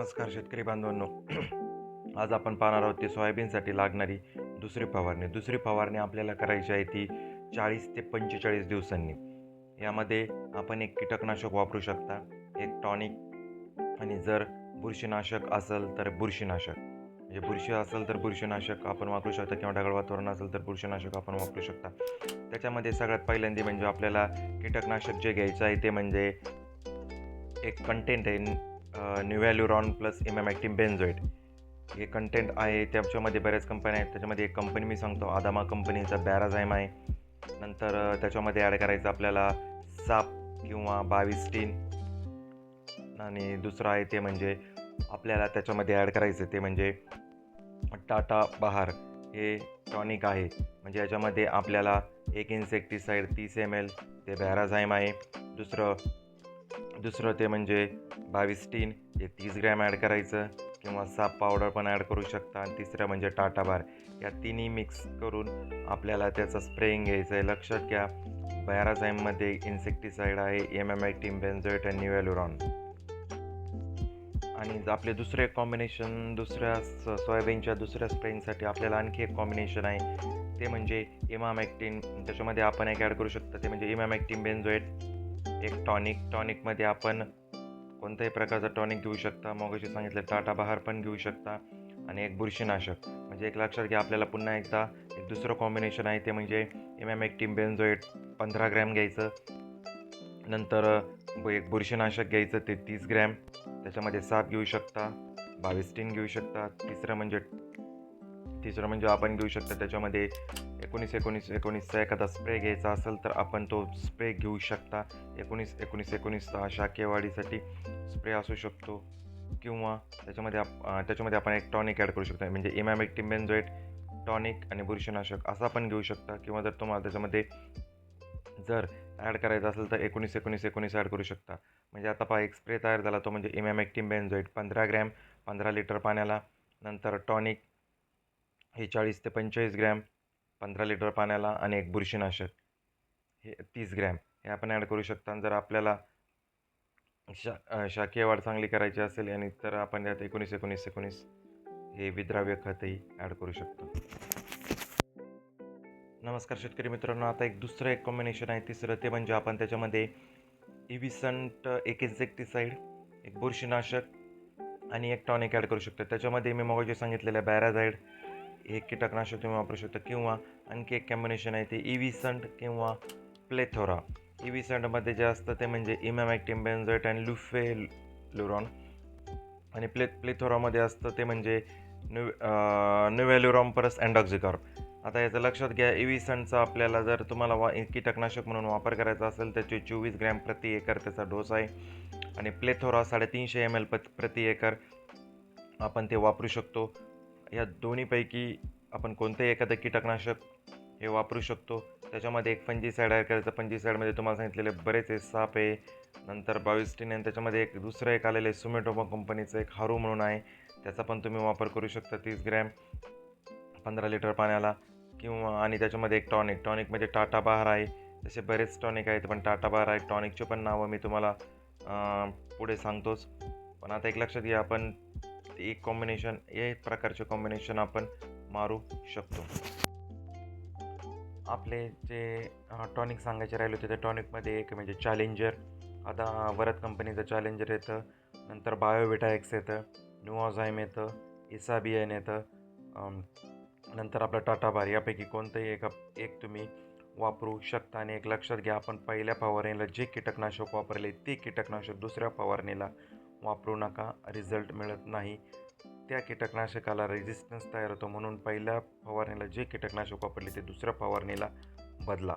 नमस्कार शेतकरी बांधवांनो. आज आपण पाहणार आहोत ती सोयाबीनसाठी लागणारी दुसरी फवारणी. दुसरी फवारणी आपल्याला करायची आहे ती चाळीस ते पंचेचाळीस दिवसांनी. यामध्ये आपण एक कीटकनाशक वापरू शकता एक टॉनिक. आणि जर बुरशीनाशक असेल तर बुरशीनाशक. म्हणजे बुरशी असेल तर बुरशीनाशक आपण वापरू शकता किंवा ढगाळ वातावरण असेल तर बुरशीनाशक आपण वापरू शकता. त्याच्यामध्ये सगळ्यात पहिल्यांदी म्हणजे आपल्याला कीटकनाशक जे घ्यायचं आहे ते म्हणजे एक कंटेंट आहे novaluron plus M M emamectin benzoate हे कंटेंट आहे त्याच्यामध्ये बऱ्याच कंपन्या आहेत. त्याच्यामध्ये एक कंपनी मी सांगतो आदामा कंपनीचा बॅराझाईम आहे. नंतर त्याच्यामध्ये ॲड करायचं आपल्याला साप किंवा बावीस टीन. आणि दुसरं आहे ते म्हणजे आपल्याला त्याच्यामध्ये ॲड करायचं ते म्हणजे टाटा बहार हे टॉनिक आहे. म्हणजे याच्यामध्ये आपल्याला एक इन्सेक्टिसाईड तीस एम एल ते बॅराझाईम आहे. दुसरं दुसरं ते म्हणजे बावीस टीन हे तीस ग्रॅम ॲड करायचं किंवा साप पावडर पण ॲड करू शकता. आणि तिसरं म्हणजे टाटा बार. या तिन्ही मिक्स करून आपल्याला त्याचं स्प्रेइंग घ्यायचं आहे. लक्षात घ्या बॅराझाईममध्ये इन्सेक्टिसाईड आहे M M I team benzoate आणि न्यूएलुरॉन. आणि आपले दुसरे कॉम्बिनेशन दुसऱ्या स- सोयाबीनच्या दुसऱ्या स्प्रेइंगसाठी आपल्याला आणखी एक कॉम्बिनेशन आहे. ते म्हणजे इमामॅक्टिन त्याच्यामध्ये आपण एक ॲड करू शकतो. ते म्हणजे इमामॅक्टिन बेन्झोएट एक टॉनिक टॉनिकमध्ये आपण कोणत्याही प्रकारचा टॉनिक घेऊ शकता. मग असे सांगितलं टाटा बहार पण घेऊ शकता आणि एक बुरशीनाशक. म्हणजे एक लक्षात घ्या आपल्याला पुन्हा एकदा एक दुसरं कॉम्बिनेशन आहे ते म्हणजे एम इमॅमॅक्टिम बेन्झोएट पंधरा ग्रॅम घ्यायचं. नंतर ब- एक बुरशीनाशक घ्यायचं ते तीस ग्रॅम त्याच्यामध्ये साप घेऊ शकता बावीस टीन घेऊ शकता. तिसरं म्हणजे तिसरं म्हणजे आपण घेऊ शकता. त्याच्यामध्ये एकोणीस एकोणीस एकोणीसचा एखादा स्प्रे घ्यायचा असेल तर आपण तो स्प्रे घेऊ शकता. एकोणीस एकोणीस एकोणीसचा शाकेवाडीसाठी स्प्रे असू शकतो. किंवा त्याच्यामध्ये आप त्याच्यामध्ये आपण एक टॉनिक ॲड करू शकतो. म्हणजे इमॅमिक टिम्बेन्झोएट टॉनिक आणि बुरशीनाशक असा पण घेऊ शकता. किंवा जर तुम्हाला त्याच्यामध्ये जर ॲड करायचं असेल तर एकोणीस एकोणीस एकोणीस ॲड करू शकता. म्हणजे आता पहा एक स्प्रे तयार झाला तो म्हणजे इमॅमिक टिम्बेन्झोएट पंधरा ग्रॅम पंधरा लिटर पाण्याला. नंतर टॉनिक हे चाळीस ते पंचेचाळीस ग्रॅम. पंधरा लिटर पाण्याला आणि एक बुरशीनाशक हे तीस ग्रॅम हे आपण ॲड करू शकता. आणि जर आपल्याला शा शाकीय वाढ चांगली करायची असेल आणि तर आपण त्यात एकोणीस एकोणीस एकोणीस हे विद्राव्य खतही ॲड करू शकतो. नमस्कार शेतकरी मित्रांनो. आता एक दुसरं एक कॉम्बिनेशन आहे तिसरं ते म्हणजे आपण त्याच्यामध्ये इव्हिसंट एक इन्सेक्टिसाईड एक बुरशीनाशक आणि एक टॉनिक ॲड करू शकतो. त्याच्यामध्ये मी मग जे सांगितलेलं बॅराझाईड हे कीटकनाशक तुम्ही वापरू शकता. किंवा आणखी एक कॉम्बिनेशन आहे ते इव्हिसंट किंवा प्लेथोरा इव्हिसंटमध्ये जे असतं ते म्हणजे इमॅमॅक्टिम अँड लुफे ल्युरॉन आणि प्ले प्लेथोरामध्ये असतं ते म्हणजे न्यू न्युव्हॅल्युरॉम परस अँडॉक्झिकॉर आता याचं लक्षात घ्या इव्हिसंटचा आपल्याला जर तुम्हाला वा कीटकनाशक म्हणून वापर करायचा असेल त्याचे चोवीस ग्रॅम प्रति एकर त्याचा डोस आहे. आणि प्लेथोरा साडेतीनशे एम एल प्रति एकर आपण ते वापरू शकतो. या दोन्हीपैकी आपण कोणतंही एखादं कीटकनाशक हे वापरू शकतो. त्याच्यामध्ये एक फंजीसाईड आहे करायचं फंजीसाईडमध्ये तुम्हाला सांगितलेले बरेच आहे साप आहे नंतर बाविस्टीन आहे त्याच्यामध्ये एक दुसरं एक आलेलं आहे सुमेटोमा कंपनीचं एक हारू म्हणून आहे. त्याचा पण तुम्ही वापर करू शकता तीस ग्रॅम पंधरा लिटर पाण्याला. किंवा आणि त्याच्यामध्ये एक टॉनिक टॉनिकमध्ये म्हणजे टाटा बहार आहे. तसे बरेच टॉनिक आहेत पण टाटा बहार आहे. टॉनिकचे पण नावं मी तुम्हाला पुढे सांगतोच. पण आता एक लक्षात घ्या आपण एक कॉम्बिनेशन एक प्रकारचे कॉम्बिनेशन आपण मारू शकतो. आपले जे टॉनिक सांगायचे राहिले होते त्या टॉनिकमध्ये एक म्हणजे चॅलेंजर आता वरद कंपनीचं चॅलेंजर येतं नंतर बायोविटाएक्स येतं न्यूऑझाईम येतं इसाबियन येतं नंतर आपलं टाटा बार यापैकी कोणतंही एक एक तुम्ही वापरू शकता. आणि एक लक्षात घ्या आपण पहिल्या फवारणीला जे कीटकनाशक वापरले ते कीटकनाशक दुसऱ्या फवारणीला वापरू नका रिझल्ट मिळत नाही. त्या कीटकनाशकाला रेजिस्टन्स तयार होतो म्हणून पहिल्या फवारणीला जे कीटकनाशक वापरले ते दुसऱ्या फवारणीला बदला.